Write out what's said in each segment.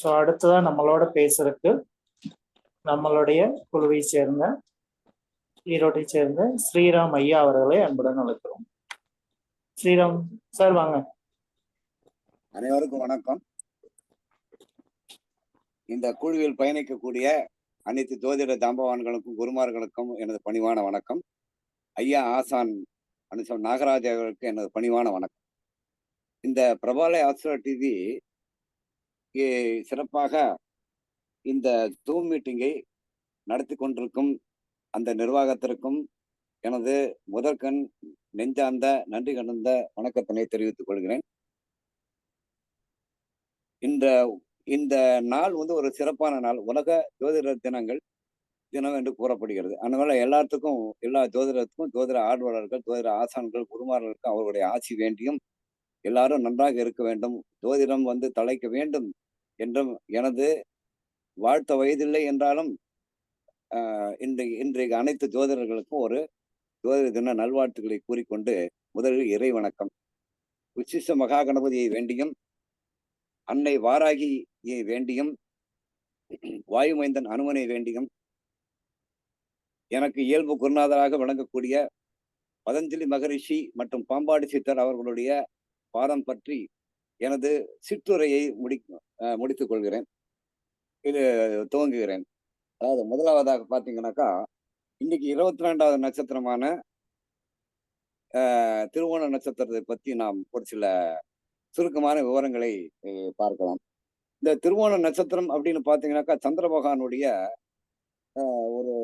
So அடுத்ததான் நம்மளோட பேசுறதுக்கு நம்மளுடைய குழுவை சேர்ந்த ஈரோட்டை சேர்ந்த ஸ்ரீராம் ஐயா அவர்களை அன்புடன் அழைக்கிறோம். ஸ்ரீராம் சார் வாங்க. அனைவருக்கும் வணக்கம். இந்த குழுவில் பயணிக்கக்கூடிய அனைத்து ஜோதிட தாம்பவான்களுக்கும் குருமார்களுக்கும் எனது பணிவான வணக்கம். ஐயா ஆசான் அனுசம் நாகராஜ் அவர்களுக்கு எனது பணிவான வணக்கம். இந்த பிரபாலய ஆசிரியர் டிவி சிறப்பாக இந்த ஜூம் மீட்டிங்கை நடத்தி கொண்டிருக்கும் அந்த நிர்வாகத்திற்கும் எனது முதற்கண் நெஞ்சார்ந்த நன்றி கலந்த வணக்கத்தினை தெரிவித்துக் கொள்கிறேன். இந்த இந்த நாள் வந்து ஒரு சிறப்பான நாள். உலக ஜோதிட தினங்கள் தினம் என்று கூறப்படுகிறது. அதனால எல்லாத்துக்கும் எல்லா ஜோதிடத்துக்கும் ஜோதிட ஆர்வலர்கள் ஜோதிட ஆசான்கள் குருமார்களுக்கும் அவருடைய ஆட்சி வேண்டியும் எல்லாரும் நன்றாக இருக்க வேண்டும். ஜோதிடம் வந்து தலைக்க வேண்டும். என்றும் எனது வாழ்த்த வயதில்லை என்றாலும் இன்றைக்கு இன்றைக்கு அனைத்து ஜோதிடர்களுக்கும் ஒரு ஜோதிட தின நல்வாழ்த்துக்களை கூறிக்கொண்டு முதலில் இறை வணக்கம். உச்சிஷ மகா கணபதியை வேண்டியும் அன்னை வாராகியை வேண்டியும் வாயுமைந்தன் அனுமனை வேண்டியும் எனக்கு இயல்பு குருநாதராக விளங்கக்கூடிய பதஞ்சலி மகரிஷி மற்றும் பாம்பாடி சித்தர் அவர்களுடைய பாதம் பற்றி எனது சிற்றுரையை முடி முடித்துக் கொள்கிறேன். இது துவங்குகிறேன். அதாவது முதலாவதாக பார்த்தீங்கன்னாக்கா இன்னைக்கு இருபத்தி ரெண்டாவது நட்சத்திரமான திருவோண நட்சத்திரத்தை பற்றி நாம் ஒரு சில சுருக்கமான விவரங்களை பார்க்கலாம். இந்த திருவோண நட்சத்திரம் அப்படின்னு பார்த்தீங்கன்னாக்கா சந்திர பகவானுடைய ஒரு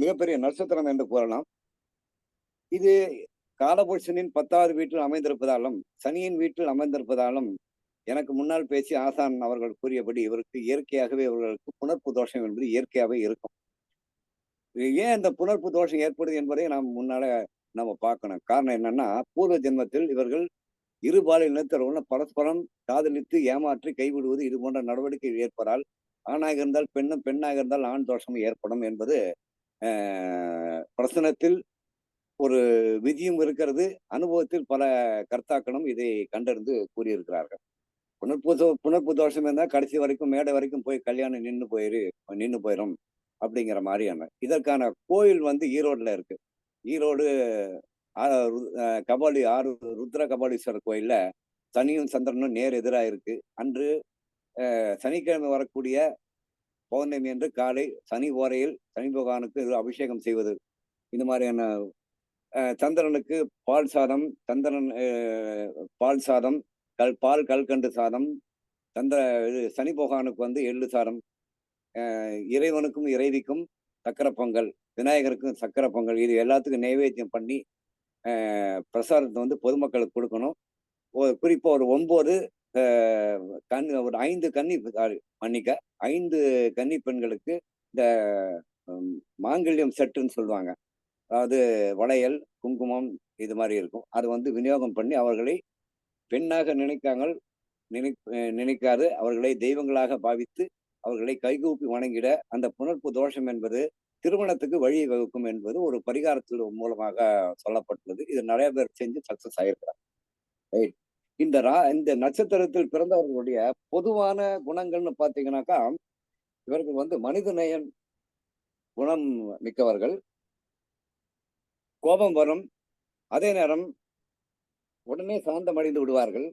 மிகப்பெரிய நட்சத்திரம் என்று கூறலாம். இது காலபுருஷனின் பத்தாவது வீட்டில் அமைந்திருப்பதாலும் சனியின் வீட்டில் அமைந்திருப்பதாலும் எனக்கு முன்னால் பேசி ஆசான் அவர்கள் கூறியபடி இவருக்கு இயற்கையாகவே இவர்களுக்கு புணர்ப்பு தோஷம் என்பது இயற்கையாகவே இருக்கும். ஏன் இந்த புணர்ப்பு தோஷம் ஏற்படுது என்பதை நாம் முன்னால நம்ம பார்க்கணும். காரணம் என்னன்னா பூர்வ ஜென்மத்தில் இவர்கள் இருபாலில் நிறுத்தவர்கள் பரஸ்பரம் காதலித்து ஏமாற்றி கைவிடுவது இது போன்ற நடவடிக்கை ஏற்படால் ஆணாக இருந்தால் பெண்ணும் பெண்ணாக இருந்தால் ஆண் தோஷம் ஏற்படும் என்பது பிரசனத்தில் ஒரு விதியும் இருக்கிறது. அனுபவத்தில் பல கர்த்தாக்களும் இதை கண்டறிந்து கூறியிருக்கிறார்கள். புனர்பு புனர்பு தோஷம் இருந்தால் கடைசி வரைக்கும் மேடை வரைக்கும் போய் கல்யாணம் நின்று போயிரு நின்று போயிடும் அப்படிங்கிற மாதிரியான. இதற்கான கோயில் வந்து ஈரோட்டில் இருக்கு. ஈரோடு கபாலி ஆறு ருத்ர கபாலீஸ்வரர் கோயிலில் சனியும் சந்திரனும் நேர் எதிராக இருக்கு. அன்று சனிக்கிழமை வரக்கூடிய பௌர்ணமி என்று காலை சனி ஓரையில் சனி பகவானுக்கு அபிஷேகம் செய்வது. இந்த மாதிரியான சந்திரனுக்கு பால் சாதம் சந்திரன் பால் சாதம் கல் பால் கல்கண்டு சாதம் சந்திர இது சனி போகானுக்கு வந்து எள்ளு சாதம் இறைவனுக்கும் இறைவிக்கும் சக்கரை பொங்கல் விநாயகருக்கும் சக்கரை பொங்கல் இது எல்லாத்துக்கும் நைவேத்தியம் பண்ணி பிரசாதத்தை வந்து பொதுமக்களுக்கு கொடுக்கணும். ஒரு குறிப்பாக ஒரு ஒம்பது கண் ஒரு ஐந்து கன்னி மன்னிக்க ஐந்து கன்னி பெண்களுக்கு இந்த மாங்கல்யம் செட்டுன்னு சொல்லுவாங்க. அதாவது வளையல் குங்குமம் இது மாதிரி இருக்கும். அது வந்து விநியோகம் பண்ணி அவர்களை பெண்ணாக நினைக்காமல் நினை நினைக்காது. அவர்களை தெய்வங்களாக பாவித்து அவர்களை கைகூப்பி வணங்கிட அந்த புணர்ப்பு தோஷம் என்பது திருமணத்துக்கு வழி வகுக்கும் என்பது ஒரு பரிகாரத்தில் மூலமாக சொல்லப்பட்டுள்ளது. இது நிறைய பேர் செஞ்சு சக்சஸ் ஆயிருக்கிறாங்க. ரைட் இந்த ரா இந்த நட்சத்திரத்தில் பிறந்தவர்களுடைய பொதுவான குணங்கள்னு பார்த்தீங்கன்னாக்கா இவர்கள் வந்து மனித நேயம் குணம் மிக்கவர்கள். கோபம் வரும். அதே நேரம் உடனே சாந்தமடைந்து விடுவார்கள்.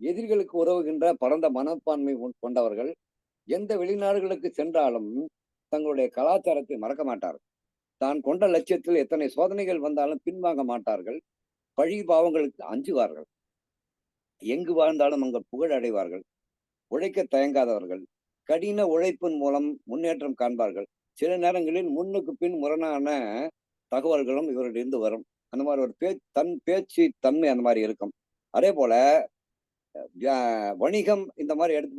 எதிரிகளுக்கு உதவுகின்ற பரந்த மனப்பான்மை கொண்டவர்கள் எந்த வெளிநாடுகளுக்கு சென்றாலும் தங்களுடைய கலாச்சாரத்தை மறக்க மாட்டார்கள். தான் கொண்ட லட்சியத்தில் எத்தனை சோதனைகள் வந்தாலும் பின்வாங்க மாட்டார்கள். பழி பாவங்களுக்கு அஞ்சுவார்கள். எங்கு வாழ்ந்தாலும் அங்கு புகழ் அடைவார்கள் உழைக்க தயங்காதவர்கள். கடின உழைப்பின் மூலம் முன்னேற்றம் காண்பார்கள். சில நேரங்களில் முன்னுக்கு பின் முரணான தகவல்களும் இவரிலிருந்து வரும். அந்த மாதிரி ஒரு பே தன் பேச்சு தன்மை அந்த மாதிரி இருக்கும். அதே போல வணிகம் இந்த மாதிரி எடுத்து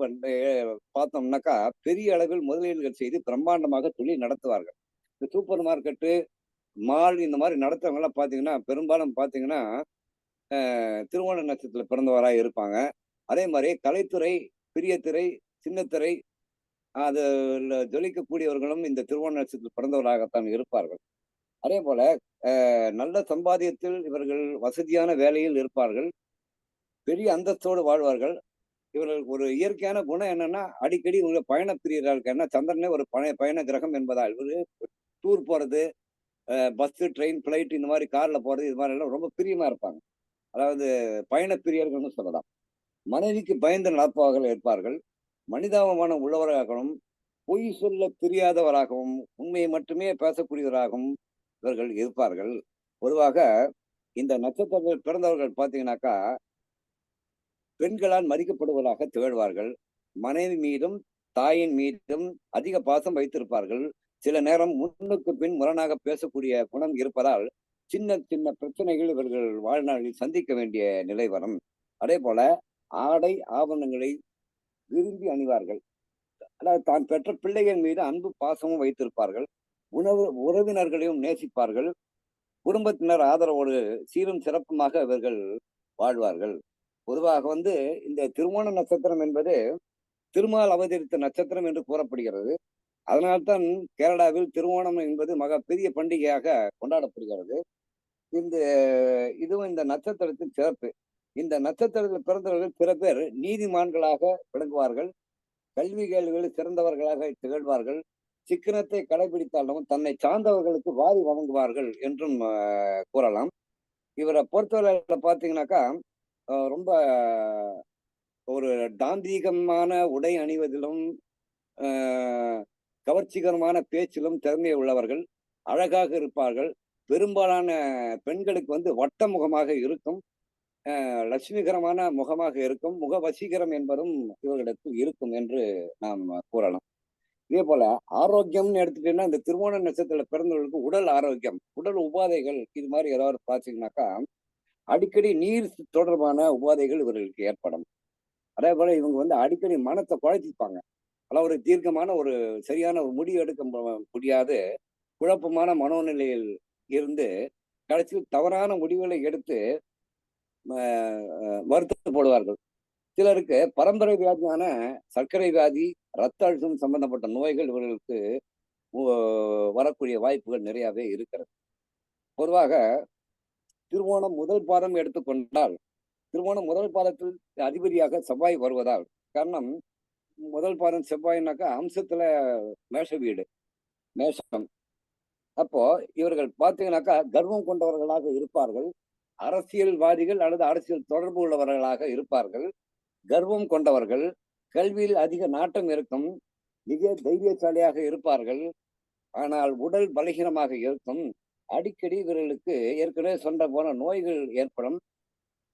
பார்த்தோம்னாக்கா பெரிய அளவில் முதலீடுகள் செய்து பிரம்மாண்டமாக தொழில் நடத்துவார்கள். இந்த சூப்பர் மார்க்கெட்டு மால் இந்த மாதிரி நடத்துறவங்க எல்லாம் பார்த்தீங்கன்னா பெரும்பாலும் பார்த்தீங்கன்னா திருவோண நட்சத்திரத்தில் பிறந்தவராக இருப்பாங்க. அதே மாதிரி கலைத்துறை பெரிய திரை சின்னத்திரை அது ஜொலிக்கக்கூடியவர்களும் இந்த திருவோண நட்சத்திரத்தில் பிறந்தவராகத்தான் இருப்பார்கள். அதே போல நல்ல சம்பாதியத்தில் இவர்கள் வசதியான வேலையில் இருப்பார்கள். பெரிய அந்தஸ்தோடு வாழ்வார்கள். இவர்களுக்கு ஒரு இயற்கையான குணம் என்னன்னா அடிக்கடி இவங்க பயண பிரியர்களுக்கு என்ன சந்திரனே ஒரு பய பயண கிரகம் என்பதால் இவரு டூர் போறது பஸ் ட்ரெயின் ஃபிளைட் இந்த மாதிரி கார்ல போறது இது மாதிரி எல்லாம் ரொம்ப பிரியமா இருப்பாங்க. அதாவது பயண பிரியர்கள்னு சொல்லலாம். மனைவிக்கு பயந்து நடப்பவர்கள் இருப்பார்கள். மனிதாபமானம் உள்ளவராகவும் பொய் சொல்ல தெரியாதவராகவும் உண்மையை மட்டுமே பேசக்கூடியவராகவும் இவர்கள் இருப்பார்கள். பொதுவாக இந்த நட்சத்திரத்தில் பிறந்தவர்கள் பார்த்தீங்கன்னாக்கா பெண்களால் மதிக்கப்படுவதாக திகழ்வார்கள். மனைவி மீதும் தாயின் மீதும் அதிக பாசம் வைத்திருப்பார்கள். சில நேரம் முன்னுக்கு பின் முரணாக பேசக்கூடிய குணம் இருப்பதால் சின்ன சின்ன பிரச்சனைகள் இவர்கள் வாழ்நாளில் சந்திக்க வேண்டிய நிலை வரும். அதே போல ஆடை ஆவணங்களை விரும்பி அணிவார்கள். அதாவது தான் பெற்ற பிள்ளைகள் மீது அன்பு பாசமும் வைத்திருப்பார்கள். உணவு உறவினர்களையும் நேசிப்பார்கள். குடும்பத்தினர் ஆதரவோடு சீரும் சிறப்புமாக இவர்கள் வாழ்வார்கள். பொதுவாக வந்து இந்த திருமண நட்சத்திரம் என்பது திருமால் அவதரித்த நட்சத்திரம் என்று கூறப்படுகிறது. அதனால்தான் கேரளாவில் திருவோணம் என்பது மக பெரிய பண்டிகையாக கொண்டாடப்படுகிறது. இந்த இதுவும் இந்த நட்சத்திரத்தின் சிறப்பு. இந்த நட்சத்திரத்தில் பிறந்தவர்கள் பிற பேர் நீதிமான்களாக விளங்குவார்கள். கல்வி கேள்விகளில் சிறந்தவர்களாக திகழ்வார்கள். சிக்கனத்தை கடைபிடித்தாலும் தன்னை சார்ந்தவர்களுக்கு வாரி வழங்குவார்கள் என்றும் கூறலாம். இவரை பொறுத்தவரை பார்த்தீங்கன்னாக்கா ரொம்ப ஒரு தாந்தீகமான உடை அணிவதிலும் கவர்ச்சிகரமான பேச்சிலும் திறமை உள்ளவர்கள் அழகாக இருப்பார்கள். பெரும்பாலான பெண்களுக்கு வந்து வட்ட முகமாக இருக்கும் லட்சுமிகரமான முகமாக இருக்கும் முக வசீகரம் என்பதும் இவர்களிடத்தில் இருக்கும் என்று நாம் கூறலாம். இதே போல ஆரோக்கியம்னு எடுத்துட்டீங்கன்னா இந்த திருவோண நட்சத்திரத்துல பிறந்தவர்களுக்கு உடல் ஆரோக்கியம் உடல் உபாதைகள் இது மாதிரி ஏதாவது பார்த்தீங்கன்னாக்கா அடிக்கடி நீர் தொடர்பான உபாதைகள் இவர்களுக்கு ஏற்படும். அதே போல இவங்க வந்து அடிக்கடி மனத்தை குழச்சிப்பாங்க அதாவது ஒரு தீர்க்கமான ஒரு சரியான ஒரு முடிவு எடுக்க முடியாது. குழப்பமான மனோநிலையில் இருந்து கடைசியில் தவறான முடிவுகளை எடுத்து வருத்தப்படுவார்கள். சிலருக்கு பரம்பரை வியாதியான சர்க்கரை வியாதி ரத்த அழுத்தம் சம்பந்தப்பட்ட நோய்கள் இவர்களுக்கு வரக்கூடிய வாய்ப்புகள் நிறையவே இருக்கிறது. பொதுவாக திருவோணம் முதல் பாதம் எடுத்துக்கொண்டால் திருவோணம் முதல் பாதத்தில் அதிபதியாக செவ்வாய் வருவதால் காரணம் முதல் பாதம் செவ்வாய்னாக்கா அம்சத்துல மேஷ வீடு மேஷம். அப்போ இவர்கள் பார்த்தீங்கன்னாக்கா கர்வம் கொண்டவர்களாக இருப்பார்கள் அரசியல்வாதிகள் அல்லது அரசியல் தொடர்பு உள்ளவர்களாக இருப்பார்கள். கர்வம் கொண்டவர்கள் கல்வியில் அதிக நாட்டம் இருக்கும் மிக தைரியசாலியாக இருப்பார்கள். ஆனால் உடல் பலகீனமாக இருக்கும். அடிக்கடி இவர்களுக்கு ஏற்கனவே சொன்ன போன நோய்கள் ஏற்படும்.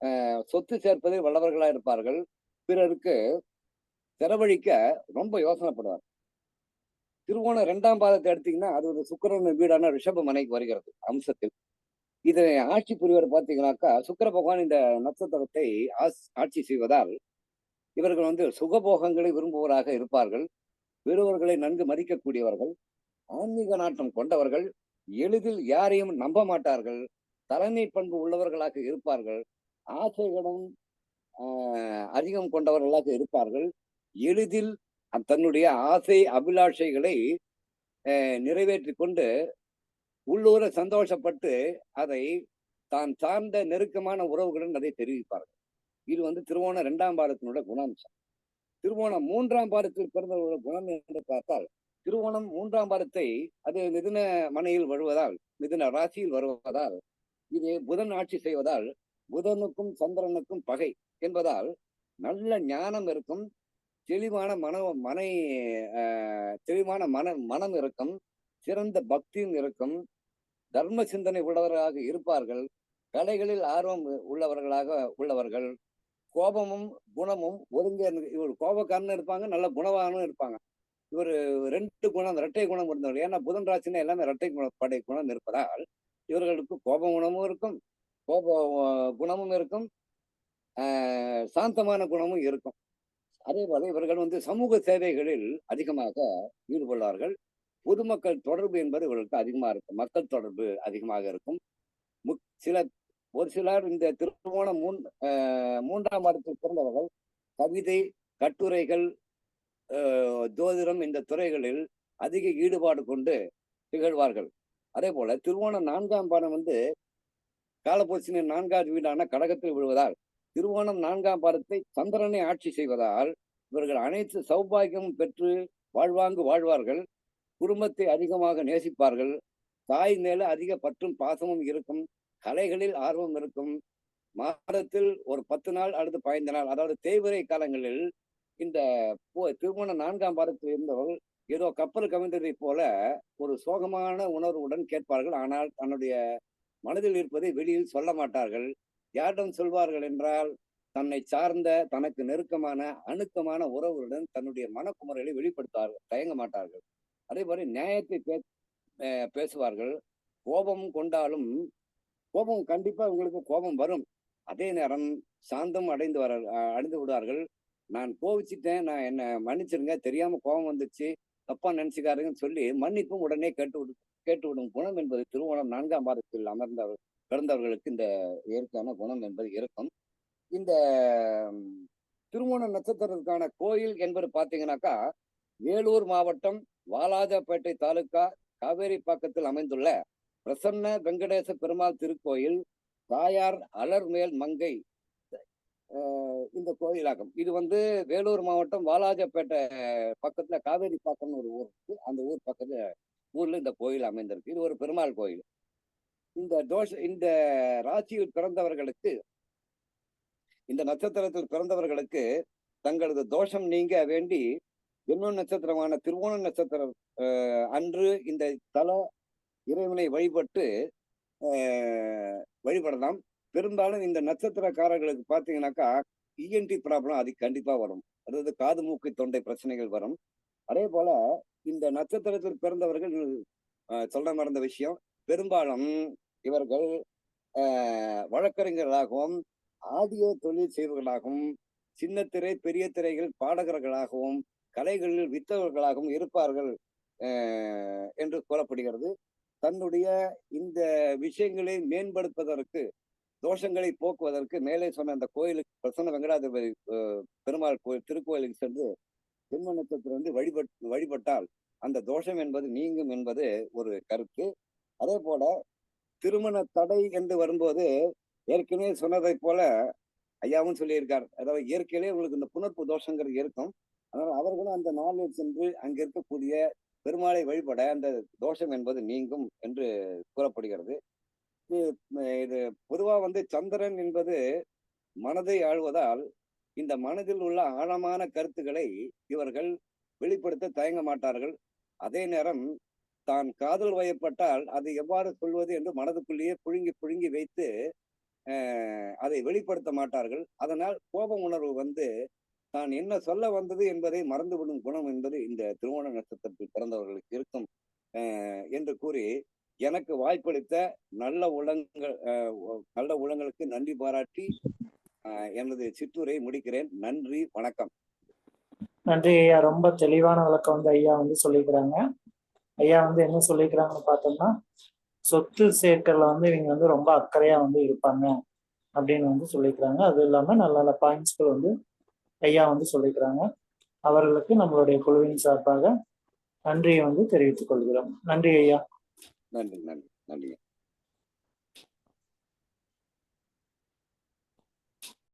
ஆஹ் சொத்து சேர்ப்பதில் வல்லவர்களாக இருப்பார்கள். பிறருக்கு செலவழிக்க ரொம்ப யோசனைப்படுவார். திருவோணம் இரண்டாம் பாதத்தை எடுத்தீங்கன்னா அது ஒரு சுக்கரன் வீடான ரிஷப மனைக்கு வருகிறது அம்சத்தில். இதை ஆட்சி புரிவர் பார்த்தீங்கன்னாக்கா சுக்கர பகவான் இந்த நட்சத்திரத்தை ஆட்சி செய்வதால் இவர்கள் வந்து சுகபோகங்களை விரும்புவராக இருப்பார்கள். வேறுவர்களை நன்கு மதிக்கக்கூடியவர்கள். ஆன்மீக நாட்டம் கொண்டவர்கள். எளிதில் யாரையும் நம்ப மாட்டார்கள். தலைமை பண்பு உள்ளவர்களாக இருப்பார்கள். ஆசைகளும் அதிகம் கொண்டவர்களாக இருப்பார்கள். எளிதில் தன்னுடைய ஆசை அபிலாஷைகளை நிறைவேற்றி கொண்டு உள்ளூர சந்தோஷப்பட்டு அதை தான் சார்ந்த நெருக்கமான உறவுகளுடன் அதை தெரிவிப்பார்கள். இது வந்து திருவோணம் இரண்டாம் பாதத்தினுடைய குணாம்சம். திருவோணம் மூன்றாம் பாதத்தில் பிறந்தவர்களோட குணம் என்று பார்த்தால் திருவோணம் மூன்றாம் பாதத்தை அது மிதுன மனையில் வருவதால் மிதுன ராசியில் வருவதால் இது புதன் ஆட்சி செய்வதால் புதனுக்கும் சந்திரனுக்கும் பகை என்பதால் நல்ல ஞானம் இருக்கும் தெளிவான மன மனை தெளிவான மன மனம் இருக்கும் சிறந்த பக்தியும் இருக்கும் தர்ம சிந்தனை உள்ளவர்களாக இருப்பார்கள் கலைகளில் ஆர்வம் உள்ளவர்களாக உள்ளவர்கள் கோபமும் குணமும் ஒருங்கே இவர் கோபக்காரனும் இருப்பாங்க நல்ல குணவானும் இருப்பாங்க. இவர் ரெண்டு குணம் இரட்டை குணம் இருந்தவர். ஏன்னா புதன் ராசினா எல்லாமே இரட்டை குண படை குணம் இருப்பதால் இவர்களுக்கு கோப குணமும் இருக்கும். கோப குணமும் இருக்கும். சாந்தமான குணமும் இருக்கும். அதே போல இவர்கள் வந்து சமூக சேவைகளில் அதிகமாக ஈடுபடுவார்கள். பொதுமக்கள் தொடர்பு என்பது இவர்களுக்கு அதிகமாக இருக்கும். மக்கள் தொடர்பு அதிகமாக இருக்கும். முக்- சில ஒரு சிலர் இந்த திருவோணம் மூன் ஆஹ், மூன்றாம் மாதத்தில் பிறந்தவர்கள் கவிதை கட்டுரைகள் ஜோதிடம் இந்த துறைகளில் அதிக ஈடுபாடு கொண்டு திகழ்வார்கள். அதே போல திருவோணம் நான்காம் பாடம் வந்து காலப்போசினின் நான்காவது வீடான கடகத்தில் விழுவதால் திருவோணம் நான்காம் பாடத்தை சந்திரனை ஆட்சி செய்வதால் இவர்கள் அனைத்து சௌபாகியமும் பெற்று வாழ்வாங்கு வாழ்வார்கள். குடும்பத்தை அதிகமாக நேசிப்பார்கள். தாய் மேல அதிக பற்றும் பாசமும் இருக்கும். கலைகளில் ஆர்வம் இருக்கும். மாதத்தில் ஒரு பத்து நாள் அல்லது பதினைந்து நாள். அதாவது தேய்விரை காலங்களில் இந்த போ- திருமண நான்காம் பாதத்தில் இருந்தவர்கள் ஏதோ கப்பல் கவிழ்ந்ததை போல ஒரு சோகமான உணர்வுடன் கேட்பார்கள். ஆனால் தன்னுடைய மனதில் இருப்பதை வெளியில் சொல்ல மாட்டார்கள். யாரிடம் சொல்வார்கள் என்றால் தன்னை சார்ந்த தனக்கு நெருக்கமான அணுக்கமான உறவுகளுடன் தன்னுடைய மனக்குமுறைகளை வெளிப்படுத்தார்கள் தயங்க மாட்டார்கள். அதே மாதிரி நியாயத்தை பே பேசுவார்கள். கோபம் கொண்டாலும் கோபம் கண்டிப்பா உங்களுக்கு கோபம் வரும். அதே நேரம் சாந்தம் அடைந்து வர அடைந்து விடுவார்கள். நான் கோவிச்சிட்டேன் நான் என்ன மன்னிச்சிருங்க தெரியாம கோபம் வந்துச்சு தப்பா நினைச்சுக்காருங்கன்னு சொல்லி மன்னிப்பும் உடனே கேட்டு விடு கேட்டு விடும் குணம் என்பது திருவோணம் நான்காம் பாதத்தில் அமர்ந்தவர் பிறந்தவர்களுக்கு இந்த இயற்கையான குணம் என்பது இருக்கும். இந்த ம், திருவோண நட்சத்திரத்துக்கான கோயில் என்பது பார்த்தீங்கன்னாக்கா வேலூர் மாவட்டம் வாலாஜாப்பேட்டை காவேரி பக்கத்தில் அமைந்துள்ள பிரசன்ன வெங்கடேச பெருமாள் திருக்கோயில் தாயார் அலர்மேல் மங்கை இந்த கோயிலாகும். இது வந்து வேலூர் மாவட்டம் வாலாஜப்பேட்டை பக்கத்துல காவேரி பாக்கம்னு ஒரு ஊர் இருக்கு. அந்த ஊர் பக்கத்துல ஊர்ல இந்த கோயில் அமைந்திருக்கு. இது ஒரு பெருமாள் கோயில். இந்த தோஷ இந்த ராசியில் பிறந்தவர்களுக்கு இந்த நட்சத்திரத்தில் பிறந்தவர்களுக்கு தங்களது தோஷம் நீங்க வேண்டி இன்னொரு நட்சத்திரமான திருவோண நட்சத்திரம் அஹ், அன்று இந்த தல இறைவனை வழிபட்டு வழிபடலாம். பெரும்பாலும் இந்த நட்சத்திரக்காரர்களுக்கு பார்த்தீங்கன்னாக்கா இஎன்டி ப்ராப்ளம் அது கண்டிப்பாக வரும். அதாவது காது மூக்கு தொண்டை பிரச்சனைகள் வரும். அதே போல இந்த நட்சத்திரத்தில் பிறந்தவர்கள் சொல்ல மறந்த விஷயம் பெரும்பாலும் இவர்கள் வழக்கறிஞர்களாகவும் ஆடியோ தொழில் செய்வர்களாகவும் சின்ன திரை பெரிய திரைகள் பாடகர்களாகவும் கலைகளில் வித்தவர்களாகவும் இருப்பார்கள் என்று கூறப்படுகிறது. தன்னுடைய இந்த விஷயங்களை மேம்படுத்துவதற்கு தோஷங்களை போக்குவதற்கு மேலே சொன்ன அந்த கோயிலுக்கு பிரசன்ன வெங்கடாதிபதி பெருமாள் கோயில் திருக்கோயிலுக்கு சென்று சிம்ம நட்சத்திரம் வந்து வழிபட் வழிபட்டால் அந்த தோஷம் என்பது நீங்கும் என்பது ஒரு கருத்து. அதே போல திருமண தடை என்று வரும்போது ஏற்கனவே சொன்னதை போல ஐயாவும் சொல்லியிருக்கார். அதாவது இயற்கையிலே உங்களுக்கு இந்த புணர்ப்பு தோஷங்கிறது இருக்கும். அதனால் அவர்களும் அந்த நாளில் சென்று அங்கே இருக்கக்கூடிய பெருமாளை வழிபட அந்த தோஷம் என்பது நீங்கும் என்று கூறப்படுகிறது. இது பொதுவாக வந்து சந்திரன் என்பது மனதை ஆழ்வதால் இந்த மனதில் உள்ள ஆழமான கருத்துக்களை இவர்கள் வெளிப்படுத்த தயங்க மாட்டார்கள். அதே நேரம் தான் காதல் வயப்பட்டால் அதை எவ்வாறு சொல்வது என்று மனதுக்குள்ளேயே புழுங்கி புழுங்கி வைத்து அதை வெளிப்படுத்த மாட்டார்கள். அதனால் கோப உணர்வு வந்து தான் என்ன சொல்ல வந்தது என்பதை மறந்துவிடும் குணம் என்பது இந்த திருவோண நட்சத்திரத்தில் பிறந்தவர்களுக்கு இருக்கும். என்று கூறி எனக்கு வாய்ப்பளித்த நல்ல உள்ளங்கள் நல்ல உள்ளங்களுக்கு நன்றி பாராட்டி எனது சிற்றுரை முடிக்கிறேன். நன்றி வணக்கம். நன்றி ஐயா. ரொம்ப தெளிவான விளக்கம் வந்து ஐயா வந்து சொல்லிக்கிறாங்க. ஐயா வந்து என்ன சொல்லிக்கிறாங்கன்னு பார்த்தோம்னா சொத்து சேர்க்கறதுல வந்து இவங்க வந்து ரொம்ப அக்கறையா வந்து இருப்பாங்க அப்படின்னு வந்து சொல்லிக்கிறாங்க. அது இல்லாம நல்ல நல்ல பாயிண்ட்ஸ்கள் வந்து ஐயா வந்து சொல்லிக்கிறாங்க. அவர்களுக்கு நம்மளுடைய குழுவின் சார்பாக நன்றியை வந்து தெரிவித்துக் கொள்கிறோம். நன்றி ஐயா. நன்றி நன்றி நன்றி